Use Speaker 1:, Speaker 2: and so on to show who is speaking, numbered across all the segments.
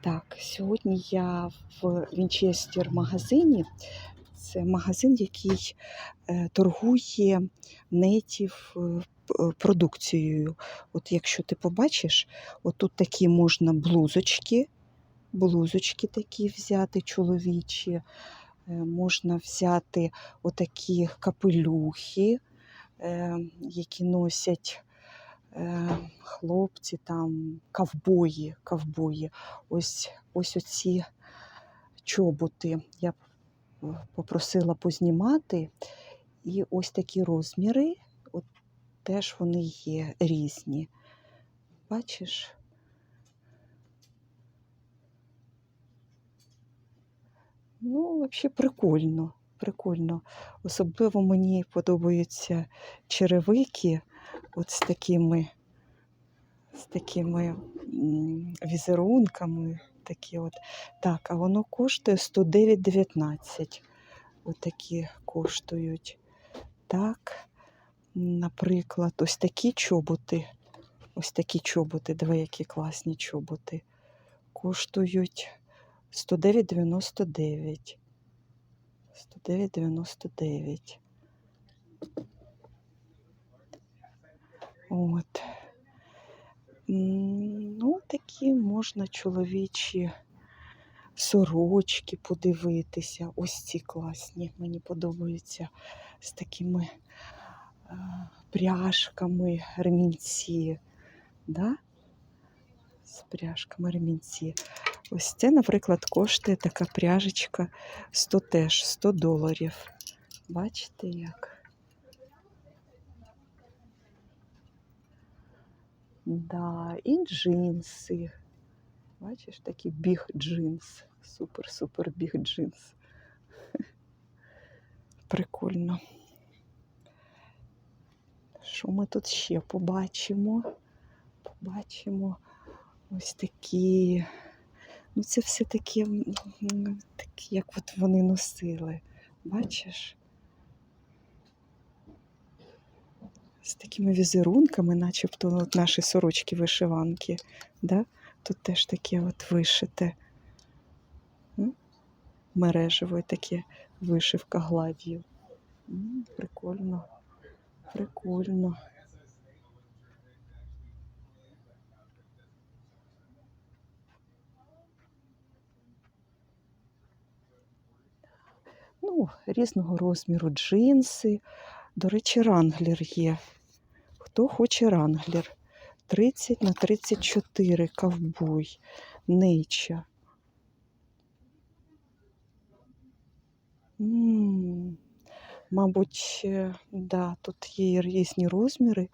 Speaker 1: Так, сьогодні я в Вінчестер магазині. Це магазин, який е, торгує нейтів е, е, продукцією. От якщо ти побачиш, отут такі можна блузочки, блузочки такі взяти чоловічі, можна взяти отакі капелюхи, які носять хлопці, там, ковбої, ковбої. Ось, ось оці чоботи я п- попросила познімати. І ось такі розміри, от теж вони є різні. Бачиш? Ну, взагалі прикольно. Прикольно. Особливо мені подобаються черевики от з такими, з такими візерунками. Такі от. Так, а воно коштує 109,19. Отакі коштують. Так, наприклад, ось такі чоботи. Ось такі чоботи, диви, які класні чоботи. Коштують 109,99. 109,99. От. Ну, такі можна чоловічі сорочки подивитися. Ось ці класні. Мені подобаються з такими е, пряжками ремінці. Да? З пряжками ремінці. Ось це, наприклад, коштує така пряжечка 100 теж 100 доларів. Бачите як? Да, і джинси. Бачиш, такі біг джинс. Супер-супер біг джинс. Прикольно. Що ми тут ще побачимо? Побачимо ось такі. Ну, це все м, такі, як от вони носили. Бачиш? З такими візерунками, начебто от наші сорочки вишиванки. Да? Тут теж таке от вишите. Мережево таке вишивка гладдю. М, Прикольно. Прикольно. Ну, різного розміру джинси. До речі, ранглер є. Хто хоче ранглер? 30 на 34 ковбой. Нейча. М, Мабуть, да, тут є різні розміри.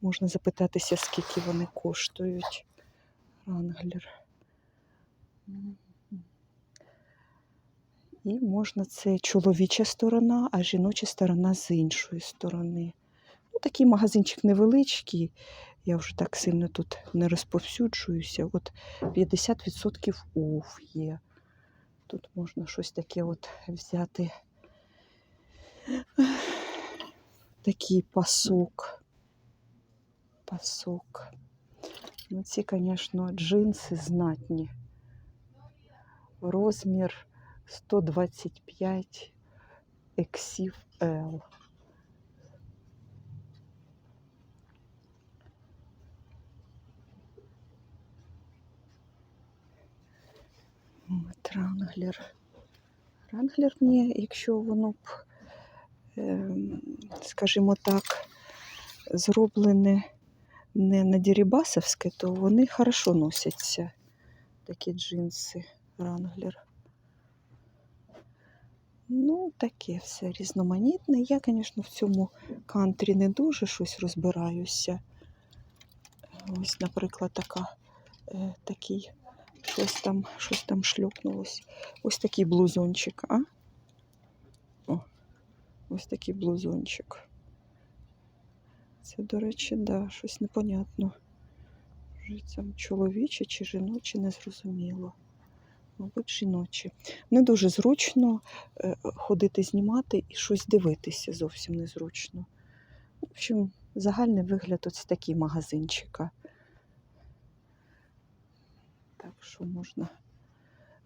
Speaker 1: Можна запитатися, скільки вони коштують. Ранглер. І можна це чоловіча сторона, а жіноча сторона з іншої сторони. Ну, такий магазинчик невеличкий. Я вже так сильно тут не розповсюджуюся. От 50% оф є. Тут можна щось таке от взяти. Такий пасок. Пасок. Ну, ці, звісно, джинси знатні. Розмір 125 ексів L. От ранглер. Ранглер мені, якщо воно б, ем, скажімо так, зроблене не на Дірібасовське, то вони хорошо носяться. Такі джинси ранглер. Ну, таке все різноманітне. Я, звісно, в цьому кантрі не дуже щось розбираюся. Ось, наприклад, така, е, такий, щось там, щось там шльопнулось. Ось такий блузончик, а? О, ось такий блузончик. Це, до речі, да, щось непонятно. Вже чоловіче чи жіноче, не зрозуміло. Мабуть, жіночі. Не дуже зручно е, ходити знімати і щось дивитися зовсім незручно. В общем, загальний вигляд ось такий магазинчика. Так що можна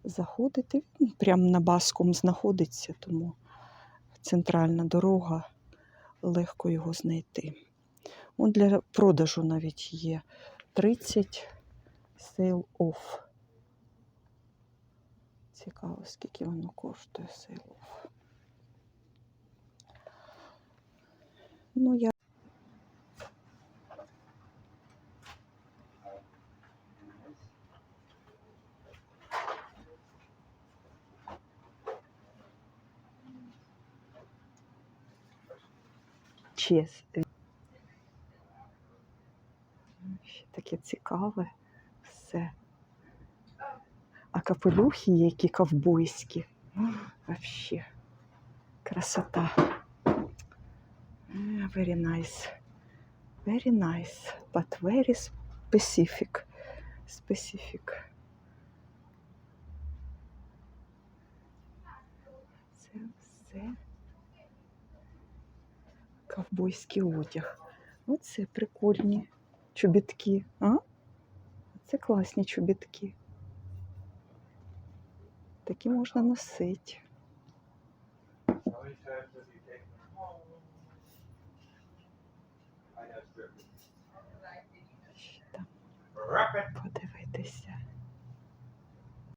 Speaker 1: заходити. Він Прямо на баском знаходиться, тому центральна дорога, легко його знайти. Он для продажу навіть є 30 сейл off. Цікаво, скільки воно коштує сейл. Ну, я честь. Ще таке цікаве все. А капелюхи які ковбойські. Вообще красота. Е, Very nice. Very nice. But very specific. Specific. Це все ковбойський одяг. Оце прикольні чобітки. А? Це класні чобітки. Такі можна носити. Подивитися.